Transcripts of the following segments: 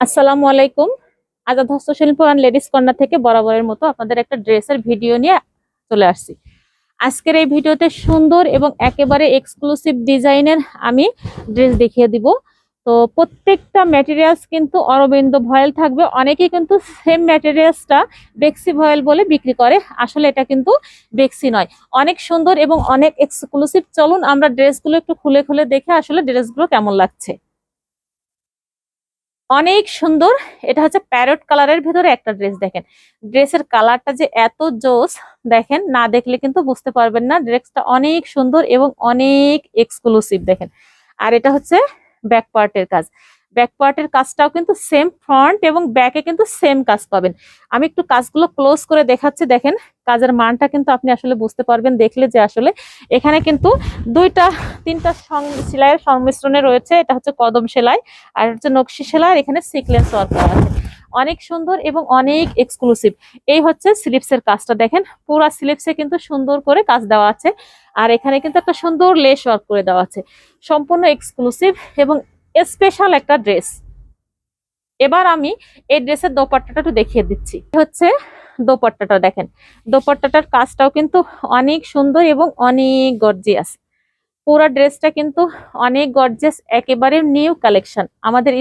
আসসালামু আলাইকুম। আজাদ হস্তশিল্প অ্যান্ড লেডিস কর্নার থেকে বরাবরের মতো আপনাদের একটা ড্রেসের ভিডিও নিয়ে চলে আসছি। আজকের এই ভিডিওতে সুন্দর এবং একেবারে এক্সক্লুসিভ ডিজাইনের আমি ড্রেস দেখিয়ে দিব। তো প্রত্যেকটা ম্যাটেরিয়ালস কিন্তু অরবিন্দ ভয়েল থাকবে। অনেকেই কিন্তু সেম ম্যাটেরিয়ালসটা বেক্সি ভয়েল বলে বিক্রি করে। আসলে এটা কিন্তু বেক্সি নয়। অনেক সুন্দর এবং অনেক এক্সক্লুসিভ চলুন আমরা ড্রেসগুলো একটু খুলে খুলে দেখে আসলে ড্রেসগুলো কেমন লাগছে। অনেক সুন্দর। এটা হচ্ছে প্যারট কালারের ভিতরে একটা ড্রেস দেখেন। ড্রেসের কালারটা যে এত জোস, দেখেন, না দেখলে কিন্তু বুঝতে পারবেন না। ড্রেসটা অনেক সুন্দর এবং অনেক এক্সক্লুসিভ দেখেন। আর এটা হচ্ছে ব্যাক পার্টের কাজ। ব্যাক কাজটাও কিন্তু সেম ফ্রন্ট এবং ব্যাকে কিন্তু সেম কাজ পাবেন। আমি একটু কাজগুলো ক্লোজ করে দেখাচ্ছি, দেখেন। কাজের মানটা কিন্তু আপনি আসলে বুঝতে পারবেন, দেখলে যে আসলে এখানে কিন্তু দুইটা, তিনটা সেলাইয়ের সংমিশ্রণে রয়েছে। এটা হচ্ছে কদম সেলাই আর হচ্ছে নকশি সেলাই আর এখানে সিকলেন্স ওয়ার্ক করা আছে। অনেক সুন্দর এবং অনেক এক্সক্লুসিভ এই হচ্ছে স্লিপসের কাজটা, দেখেন। পুরা স্লিপসে কিন্তু সুন্দর করে কাজ দেওয়া আছে। আর এখানে কিন্তু একটা সুন্দর লেস ওয়ার্ক করে দেওয়া আছে। সম্পূর্ণ এক্সক্লুসিভ এবং স্পেশাল একটা ড্রেস। এবার আমি এই ড্রেসের দোপাট্টাটা একটু দেখিয়ে দিচ্ছি। হচ্ছে দোপাট্টাটা, দেখেন। দোপাট্টাটার কাজটাও কিন্তু অনেক সুন্দর এবং অনেক গর্জিয়াস। পুরো ড্রেসটা কিন্তু অনেক গর্জিয়াস, একেবারে নিউ কালেকশন। আমাদের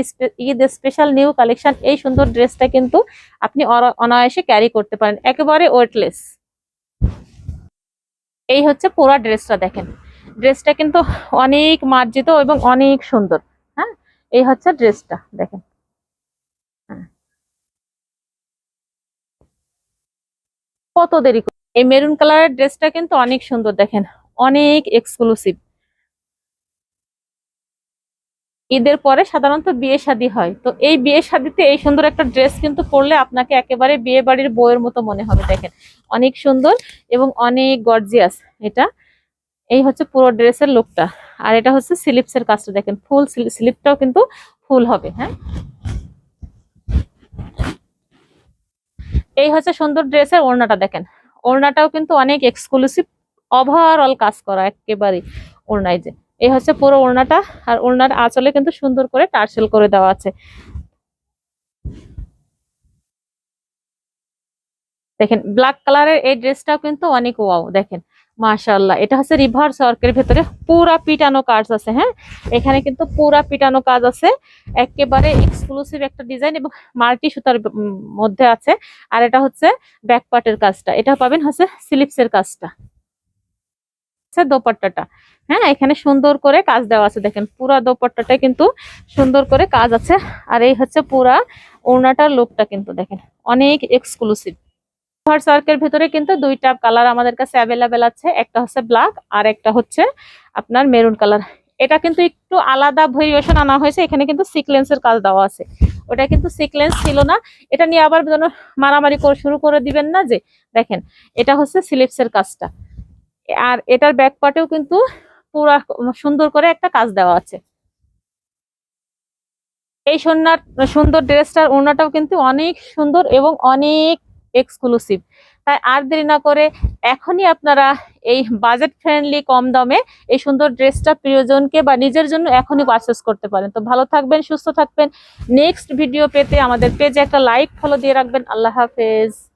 ঈদ স্পেশাল নিউ কালেকশন, এই সুন্দর ড্রেসটা কিন্তু আপনি অনায়াসে ক্যারি করতে পারেন, একেবারে ওয়েটলেস। এই হচ্ছে পুরো ড্রেসটা, দেখেন। ড্রেসটা কিন্তু অনেক মার্জিত এবং অনেক সুন্দর। এই হচ্ছে ড্রেসটা, দেখেন। হ্যাঁ। কত দেরি এই মেরুন কালারের ড্রেসটা কিন্তু অনেক সুন্দর, দেখেন। অনেক এক্সক্লুসিভ ঈদের পরে সাধারণত বিয়ে শাদী হয়। তো এই বিয়ে শাদীতে এই সুন্দর একটা ড্রেস কিন্তু পরলে আপনাকে একেবারে বিয়ে বাড়ির বইয়ের মতো মনে হবে, দেখেন। অনেক সুন্দর এবং অনেক গর্জিয়াস এটা। এই হচ্ছে পুরো ড্রেসের লুকটা আর এটা হচ্ছে স্লিপসের কাজটা দেখেন, ফুল স্লিপটাও কিন্তু ফুল হবে হ্যাঁ? এই হচ্ছে সুন্দর ড্রেসের ওড়নাটা দেখেন, ওড়নাটাও কিন্তু অনেক এক্সক্লুসিভ ওভারঅল কাজ করা একেবারে ওড়নায় যে। এই হচ্ছে পুরো ওড়নাটা, আর ওড়নার আঁচলে কিন্তু সুন্দর করে টার্সেল করে দেওয়া আছে। দেখেন ব্ল্যাক কালারের এই ড্রেসটাও কিন্তু অনেক ওয়াও দেখেন। মাশাআল্লাহ। এটা হচ্ছে রিভার্স ওয়ার্কের ভেতরে পুরা পিটানো কাজ আছে হ্যাঁ? এখানে কিন্তু পুরা পিটানো কাজ আছে। একেবারে এক্সক্লুসিভ একটা ডিজাইন এবং মাল্টি সুতার মধ্যে আছে। আর এটা হচ্ছে ব্যাক পার্টের কাজটা। এটা পাবেন হচ্ছে স্লিপসের কাজটা। দোপাট্টাটা। হ্যাঁ এখানে সুন্দর করে কাজ দেওয়া আছে। দেখেন, পুরা দোপাট্টাটা কিন্তু সুন্দর করে কাজ আছে। আর এই হচ্ছে পুরা ওড়নাটার লোকটা কিন্তু দেখেন। অনেক এক্সক্লুসিভ ফার্স ওয়ার্কের ভিতরে কিন্তু দুইটা কালার আমাদের কাছে অ্যাভেলেবেল আছে। একটা হচ্ছে ব্ল্যাক আর একটা হচ্ছে আপনার মেরুন কালার এটা কিন্তু একটু আলাদা ভেরিয়েশন আনা হয়েছে, এখানে কিন্তু সিকলেন্সের কাজ দেওয়া আছে। ওটা কিন্তু সিকলেন্স ছিল না। এটা নিয়ে আবার যেন মারামারি করে শুরু করে দিবেন না যে, দেখেন, এটা হচ্ছে স্লিপসের কাজটা। আর এটার ব্যাক পার্টেও কিন্তু পুরা সুন্দর করে একটা কাজ দেওয়া আছে। এই সন্ন্যার সুন্দর ড্রেসটার ওড়নাটাও কিন্তু অনেক সুন্দর এবং অনেক এক্সক্লুসিভ তাই আর দেরি না করে এখনই আপনারা এই বাজেট ফ্রেন্ডলি কম দামে এই সুন্দর ড্রেসটা প্রিয়জনকে বা নিজের জন্য এখনই পারচেস করতে পারেন। তো ভালো থাকবেন, সুস্থ থাকবেন। নেক্সট ভিডিও পেতে আমাদের পেজে একটা লাইক ফলো দিয়ে রাখবেন। আল্লাহ হাফেজ।